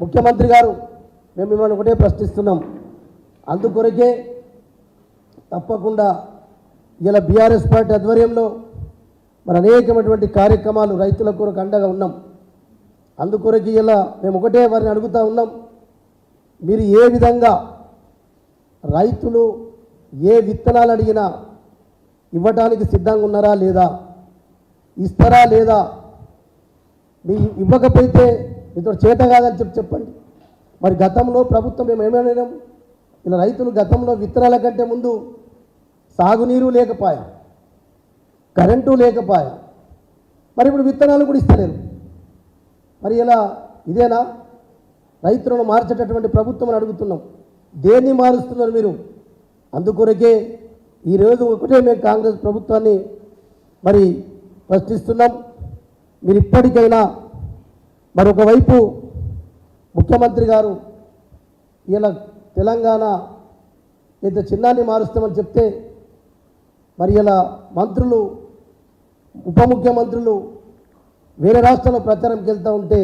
ముఖ్యమంత్రి గారు మేము మిమ్మల్ని ఒకటే ప్రశ్నిస్తున్నాం. అందుకొరకే తప్పకుండా ఇలా బీఆర్ఎస్ పార్టీ ఆధ్వర్యంలో మరి అనేకమైనటువంటి కార్యక్రమాలు రైతుల కొరకు అండగా ఉన్నాం. అందుకొరకు ఇలా మేము ఒకటే వారిని అడుగుతూ ఉన్నాం మీరు ఏ విధంగా రైతులు ఏ విత్తనాలు అడిగినా ఇవ్వటానికి సిద్ధంగా ఉన్నారా లేదా ఇస్తారా లేదా మీ ఇవ్వకపోతే మీతో చేత కాదని చెప్పి చెప్పండి. మరి గతంలో ప్రభుత్వం మేము ఏమైనా ఇలా రైతులు గతంలో విత్తనాల కంటే ముందు సాగునీరు లేకపోయా? కరెంటు లేకపోయా? మరి ఇప్పుడు విత్తనాలు కూడా ఇస్తలేరు. మరి ఇలా ఇదేనా? రైతులను మార్చేటటువంటి ప్రభుత్వం అని అడుగుతున్నాం. దేన్ని మారుస్తున్నారు మీరు? అందుకొరకే ఈరోజు ఒకటే మేము కాంగ్రెస్ ప్రభుత్వాన్ని మరి ప్రశ్నిస్తున్నాం. మీరు ఇప్పటికైనా మరొక వైపు ముఖ్యమంత్రి గారు ఈయన తెలంగాణ ఇంత చిన్నాన్ని మారుస్తామని చెప్తే మరి ఇలా మంత్రులు ఉప ముఖ్యమంత్రులు వేరే రాష్ట్రంలో ప్రచారంకి వెళ్తూ ఉంటే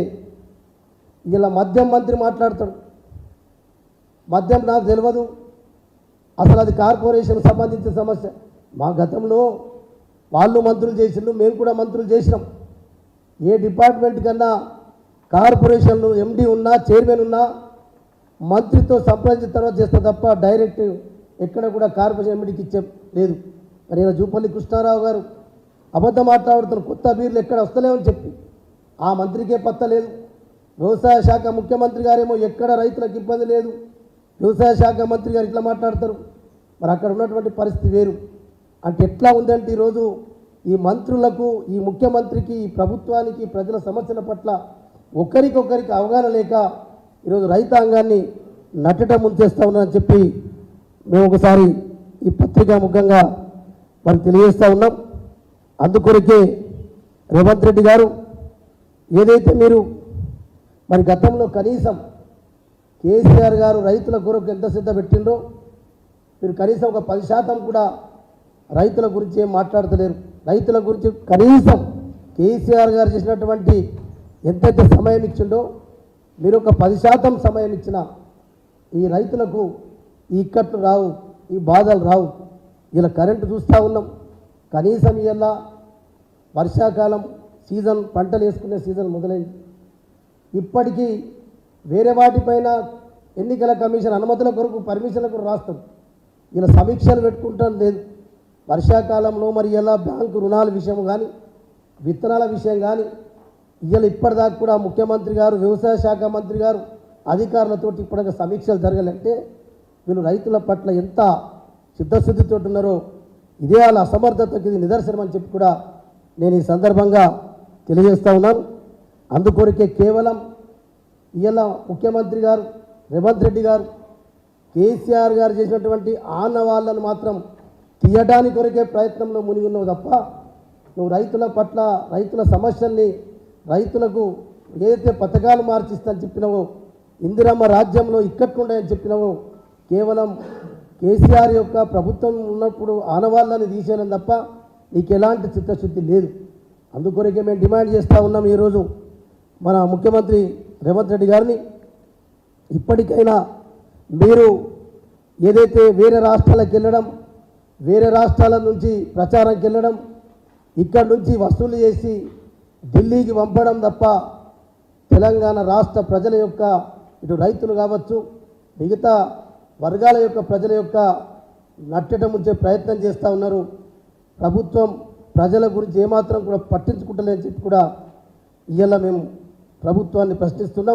ఇలా మద్యం మంత్రి మాట్లాడతాడు. మద్యం నాకు తెలియదు అసలు అది కార్పొరేషన్ సంబంధించిన సమస్య. మా గతంలో వాళ్ళు మంత్రులు చేసిండ్రు మేము కూడా మంత్రులు చేసినాం. ఏ డిపార్ట్మెంట్ కన్నా కార్పొరేషన్లు ఎండి ఉన్నా చైర్మన్ ఉన్నా మంత్రితో సంప్రదించిన తర్వాత చేస్తే తప్ప డైరెక్ట్ ఎక్కడ కూడా కార్పొరేషన్ ఎండికి ఇచ్చే లేదు. మరి ఇలా జూపల్లి కృష్ణారావు గారు అబద్ధం మాట్లాడుతున్న కొత్త బీర్లు ఎక్కడ వస్తలేమని చెప్పి ఆ మంత్రికే పత్త లేదు. వ్యవసాయ శాఖ ముఖ్యమంత్రి గారేమో ఎక్కడ రైతులకు ఇబ్బంది లేదు. వ్యవసాయ శాఖ మంత్రి గారు ఇట్లా మాట్లాడతారు. మరి అక్కడ ఉన్నటువంటి పరిస్థితి వేరు. అంటే ఎట్లా ఉందంటే ఈరోజు ఈ మంత్రులకు ఈ ముఖ్యమంత్రికి ఈ ప్రభుత్వానికి ప్రజల సమస్యల పట్ల ఒకరికొకరికి అవగాహన లేక ఈరోజు రైతాంగాన్ని నట్టట ముంచేస్తా ఉన్నారని చెప్పి మేము ఒకసారి ఈ పత్రికా ముఖంగా మరి తెలియజేస్తూ ఉన్నాం. అందుకొరకే రేవంత్ రెడ్డి గారు ఏదైతే మీరు మరి గతంలో కనీసం కేసీఆర్ గారు రైతుల కొరకు ఎంత శ్రద్ధ పెట్టిండ్రో మీరు కనీసం ఒక పది శాతం కూడా రైతుల గురించి ఏం మాట్లాడతలేరు. రైతుల గురించి కనీసం కేసీఆర్ గారు చేసినటువంటి ఎంతైతే సమయం ఇచ్చిండో మీరు ఒక పది శాతం సమయం ఇచ్చిన ఈ రైతులకు ఈ ఇక్కట్లు రావు ఈ బాధలు రావు. ఇలా కరెంటు చూస్తూ ఉన్నాం. కనీసం ఇలా వర్షాకాలం సీజన్ పంటలు వేసుకునే సీజన్ మొదలైంది. ఇప్పటికీ వేరే వాటిపైన ఎన్నికల కమిషన్ అనుమతుల కొరకు పర్మిషన్ల కొరకు రాస్తాం. ఇలా సమీక్షలు పెట్టుకుంటాం లేదు. వర్షాకాలంలో మరి ఎలా బ్యాంకు రుణాల విషయం కానీ విత్తనాల విషయం కానీ ఇవాళ ఇప్పటిదాకా కూడా ముఖ్యమంత్రి గారు వ్యవసాయ శాఖ మంత్రి గారు అధికారులతో ఇప్పటికే సమీక్షలు జరగాలంటే వీళ్ళు రైతుల పట్ల ఎంత చిత్తశుద్ధితో ఉన్నారో ఇదే వాళ్ళ అసమర్థతకి ఇది నిదర్శనం అని చెప్పి కూడా నేను ఈ సందర్భంగా తెలియజేస్తా ఉన్నాను. అందుకొరకే కేవలం ఇవాళ ముఖ్యమంత్రి గారు రేవంత్ రెడ్డి గారు కేసీఆర్ గారు చేసినటువంటి ఆనవాళ్ళను మాత్రం తీయడానికి కొరకే ప్రయత్నంలో మునిగి ఉన్నావు తప్ప నువ్వు రైతుల పట్ల రైతుల సమస్యల్ని రైతులకు ఏదైతే పథకాలు మార్చిస్తానని చెప్పినావో ఇందిరమ్మ రాజ్యంలో ఇక్కట్లుండాయని చెప్పినావో కేవలం కేసీఆర్ యొక్క ప్రభుత్వం ఉన్నప్పుడు ఆనవాళ్ళని తీసేయడం తప్ప నీకు ఎలాంటి చిత్తశుద్ధి లేదు. అందుకొరకే మేము డిమాండ్ చేస్తూ ఉన్నాం ఈరోజు మన ముఖ్యమంత్రి రేవంత్ రెడ్డి గారిని. ఇప్పటికైనా మీరు ఏదైతే వేరే రాష్ట్రాలకు వెళ్ళడం వేరే రాష్ట్రాల నుంచి ప్రచారంకి వెళ్ళడం ఇక్కడ నుంచి వసూలు చేసి ఢిల్లీకి పంపడం తప్ప తెలంగాణ రాష్ట్ర ప్రజల యొక్క ఇటు రైతులు కావచ్చు మిగతా వర్గాల యొక్క ప్రజల యొక్క నట్టడం ముంచే ప్రయత్నం చేస్తూ ఉన్నారు. ప్రభుత్వం ప్రజల గురించి ఏమాత్రం కూడా పట్టించుకుంటలేని చెప్పి కూడా ఇవాళ మేము ప్రభుత్వాన్ని ప్రశ్నిస్తున్నాం.